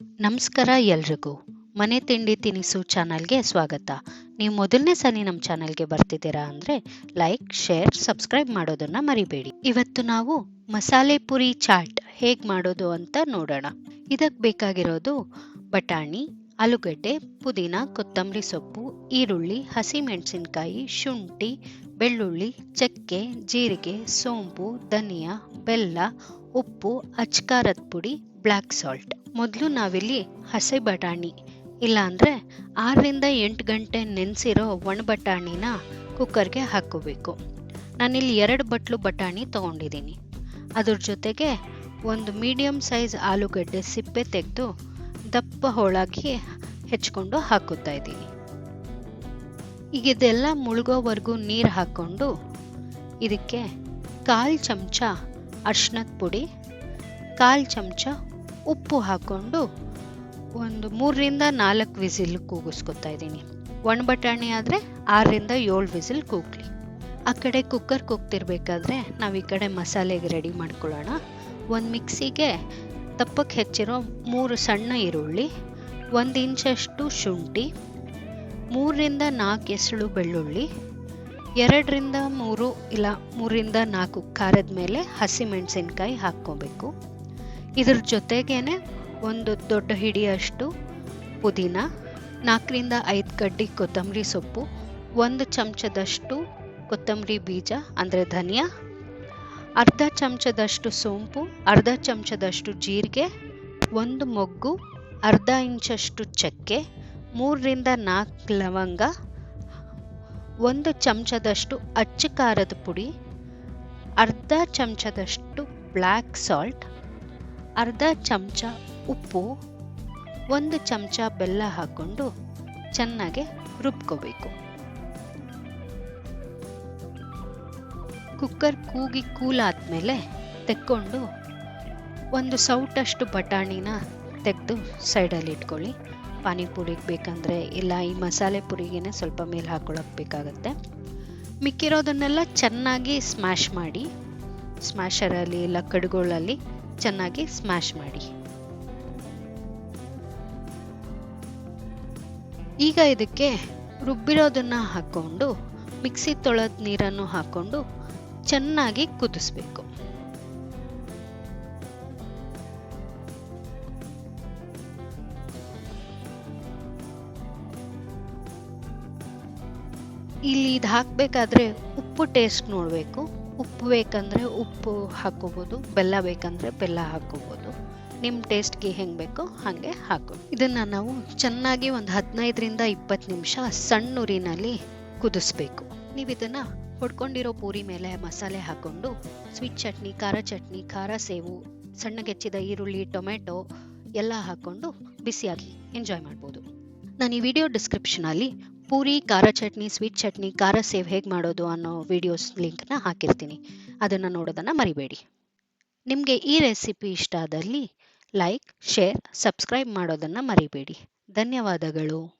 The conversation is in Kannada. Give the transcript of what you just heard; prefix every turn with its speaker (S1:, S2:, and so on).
S1: ನಮಸ್ಕಾರ ಎಲ್ರಿಗೂ. ಮನೆ ತಿಂಡಿ ತಿನಿಸು ಚಾನಲ್ಗೆ ಸ್ವಾಗತ. ನೀವು ಮೊದಲನೇ ಸನಿ ನಮ್ಮ ಚಾನಲ್ಗೆ ಬರ್ತಿದ್ದೀರಾ ಅಂದರೆ ಲೈಕ್, ಶೇರ್, ಸಬ್ಸ್ಕ್ರೈಬ್ ಮಾಡೋದನ್ನು ಮರಿಬೇಡಿ. ಇವತ್ತು ನಾವು ಮಸಾಲೆ ಪುರಿ ಚಾಟ್ ಹೇಗೆ ಮಾಡೋದು ಅಂತ ನೋಡೋಣ. ಇದಕ್ಕೆ ಬೇಕಾಗಿರೋದು ಬಟಾಣಿ, ಆಲೂಗಡ್ಡೆ, ಪುದೀನ, ಕೊತ್ತಂಬರಿ ಸೊಪ್ಪು, ಈರುಳ್ಳಿ, ಹಸಿಮೆಣಸಿನಕಾಯಿ, ಶುಂಠಿ, ಬೆಳ್ಳುಳ್ಳಿ, ಚಕ್ಕೆ, ಜೀರಿಗೆ, ಸೋಂಪು, ಧನಿಯಾ, ಬೆಲ್ಲ, ಉಪ್ಪು, ಅಚ್ಕಾರದ ಪುಡಿ ಬ್ಲ್ಯಾಕ್ ಸಾಲ್ಟ್. ಮೊದಲು ನಾವಿಲ್ಲಿ ಹಸಿ ಬಟಾಣಿ, ಇಲ್ಲಾಂದರೆ ಆರರಿಂದ ಎಂಟು ಗಂಟೆ ನೆನೆಸಿರೋ ಒಣ ಬಟಾಣಿನ ಕುಕ್ಕರ್ಗೆ ಹಾಕ್ಕೋಬೇಕು. ನಾನಿಲ್ಲಿ ಎರಡು ಬಟ್ಲು ಬಟಾಣಿ ತೊಗೊಂಡಿದ್ದೀನಿ. ಅದ್ರ ಜೊತೆಗೆ ಒಂದು ಮೀಡಿಯಮ್ ಸೈಜ್ ಆಲೂಗಡ್ಡೆ ಸಿಪ್ಪೆ ತೆಗೆದು ದಪ್ಪ ಹೋಳಾಗಿ ಹೆಚ್ಕೊಂಡು ಹಾಕುತ್ತಾ ಇದ್ದೀನಿ. ಈಗ ಇದೆಲ್ಲ ಮುಳುಗೋವರೆಗೂ ನೀರು ಹಾಕ್ಕೊಂಡು ಇದಕ್ಕೆ ಕಾಲು ಚಮಚ ಅರ್ಶಿನದ ಪುಡಿ ಕಾಲು ಚಮಚ ಉಪ್ಪು ಹಾಕ್ಕೊಂಡು ಒಂದು ಮೂರರಿಂದ ನಾಲ್ಕು ವಿಸಿಲ್ ಕೂಗಿಸ್ಕೊತಾ ಇದ್ದೀನಿ. ಒಣ ಬಟಾಣಿ ಆದರೆ ಆರರಿಂದ ಏಳು ವಿಸಿಲ್ ಕೂಗ್ಲಿ. ಆ ಕಡೆ ಕುಕ್ಕರ್ ಕೂಗ್ತಿರ್ಬೇಕಾದ್ರೆ ನಾವು ಈ ಕಡೆ ಮಸಾಲೆಗೆ ರೆಡಿ ಮಾಡ್ಕೊಳ್ಳೋಣ. ಒಂದು ಮಿಕ್ಸಿಗೆ ತಪ್ಪಕ್ಕೆ ಹೆಚ್ಚಿರೋ ಮೂರು ಸಣ್ಣ ಈರುಳ್ಳಿ, ಒಂದು ಇಂಚಷ್ಟು ಶುಂಠಿ, ಮೂರರಿಂದ ನಾಲ್ಕು ಎಸಳು ಬೆಳ್ಳುಳ್ಳಿ, ಎರಡರಿಂದ ಮೂರು ಇಲ್ಲ ಮೂರಿಂದ ನಾಲ್ಕು ಖಾರದ ಮೇಲೆ ಹಸಿಮೆಣಸಿನ್ಕಾಯಿ ಹಾಕ್ಕೋಬೇಕು. ಇದ್ರ ಜೊತೆಗೇನೆ ಒಂದು ದೊಡ್ಡ ಹಿಡಿಯಷ್ಟು ಪುದೀನ, ನಾಲ್ಕರಿಂದ ಐದು ಕಡ್ಡಿ ಕೊತ್ತಂಬರಿ ಸೊಪ್ಪು, ಒಂದು ಚಮಚದಷ್ಟು ಕೊತ್ತಂಬರಿ ಬೀಜ, ಅಂದರೆ ಧನಿಯಾ, ಅರ್ಧ ಚಮಚದಷ್ಟು ಸೋಂಪು, ಅರ್ಧ ಚಮಚದಷ್ಟು ಜೀರಿಗೆ, ಒಂದು ಮೊಗ್ಗು, ಅರ್ಧ ಇಂಚಷ್ಟು ಚಕ್ಕೆ, ಮೂರರಿಂದ ನಾಲ್ಕು ಲವಂಗ, ಒಂದು ಚಮಚದಷ್ಟು ಅಚ್ಚು ಖಾರದ ಪುಡಿ, ಅರ್ಧ ಚಮಚದಷ್ಟು ಬ್ಲ್ಯಾಕ್ ಸಾಲ್ಟ್ ಅರ್ಧ ಚಮಚ ಉಪ್ಪು, ಒಂದು ಚಮಚ ಬೆಲ್ಲ ಹಾಕ್ಕೊಂಡು ಚೆನ್ನಾಗಿ ರುಬ್ಕೋಬೇಕು. ಕುಕ್ಕರ್ ಕೂಗಿ ಕೂಲಾದ್ಮೇಲೆ ತೆಕ್ಕೊಂಡು ಒಂದು ಸೌಟಷ್ಟು ಬಟಾಣಿನ ತೆಗೆದು ಸೈಡಲ್ಲಿ ಇಟ್ಕೊಳ್ಳಿ. ಪಾನಿಪುರಿಗೆ ಬೇಕಂದರೆ ಇಲ್ಲ, ಈ ಮಸಾಲೆ ಪುರಿಗೇನೆ ಸ್ವಲ್ಪ ಮೇಲೆ ಹಾಕೊಳ್ಳೋಕೆ ಬೇಕಾಗುತ್ತೆ. ಮಿಕ್ಕಿರೋದನ್ನೆಲ್ಲ ಚೆನ್ನಾಗಿ ಸ್ಮ್ಯಾಶ್ ಮಾಡಿ, ಸ್ಮ್ಯಾಶರಲ್ಲಿ ಇಲ್ಲ, ಕಡುಗಳಲ್ಲಿ ಚೆನ್ನಾಗಿ ಸ್ಮ್ಯಾಶ್ ಮಾಡಿ. ಈಗ ಇದಕ್ಕೆ ರುಬ್ಬಿರೋದನ್ನು ಹಾಕ್ಕೊಂಡು ಮಿಕ್ಸಿ ತೊಳೆದ ನೀರನ್ನು ಹಾಕ್ಕೊಂಡು ಚೆನ್ನಾಗಿ ಕುದಿಸ್ಬೇಕು. ಇಲ್ಲಿ ಇದು ಹಾಕಬೇಕಾದ್ರೆ ಉಪ್ಪು ಟೇಸ್ಟ್ ನೋಡಬೇಕು. ಉಪ್ಪು ಬೇಕಂದರೆ ಉಪ್ಪು ಹಾಕೋಬೋದು, ಬೆಲ್ಲ ಬೇಕಂದರೆ ಬೆಲ್ಲ ಹಾಕೋಬೋದು. ನಿಮ್ಮ ಟೇಸ್ಟ್ಗೆ ಹೆಂಗೆ ಬೇಕೋ ಹಾಗೆ ಹಾಕು ಇದನ್ನು ನಾವು ಚೆನ್ನಾಗಿ ಒಂದು ಹದಿನೈದರಿಂದ ಇಪ್ಪತ್ತು ನಿಮಿಷ ಸಣ್ಣ ಉರಿನಲ್ಲಿ ಕುದಿಸ್ಬೇಕು. ನೀವು ಇದನ್ನು ಹೊಡ್ಕೊಂಡಿರೋ ಪೂರಿ ಮೇಲೆ ಮಸಾಲೆ ಹಾಕ್ಕೊಂಡು ಸ್ವೀಟ್ ಚಟ್ನಿ, ಖಾರ ಚಟ್ನಿ, ಖಾರ ಸೇವು ಸಣ್ಣಗೆಚ್ಚಿದ ಈರುಳ್ಳಿ, ಟೊಮೆಟೊ ಎಲ್ಲ ಹಾಕ್ಕೊಂಡು ಬಿಸಿಯಾಗಿ ಎಂಜಾಯ್ ಮಾಡ್ಬೋದು. ನಾನು ಈ ವಿಡಿಯೋ ಡಿಸ್ಕ್ರಿಪ್ಷನಲ್ಲಿ ಪೂರಿ, ಖಾರ ಚಟ್ನಿ ಸ್ವೀಟ್ ಚಟ್ನಿ, ಖಾರ ಸೇವ್ ಹೇಗೆ ಮಾಡೋದು ಅನ್ನೋ ವಿಡಿಯೋಸ್ ಲಿಂಕ್ನ ಹಾಕಿರ್ತೀನಿ. ಅದನ್ನು ನೋಡೋದನ್ನು ಮರಿಬೇಡಿ. ನಿಮಗೆ ಈ ರೆಸಿಪಿ ಇಷ್ಟ ಆದಲ್ಲಿ ಲೈಕ್ ಶೇರ್ ಸಬ್ಸ್ಕ್ರೈಬ್ ಮಾಡೋದನ್ನು ಮರಿಬೇಡಿ. ಧನ್ಯವಾದಗಳು.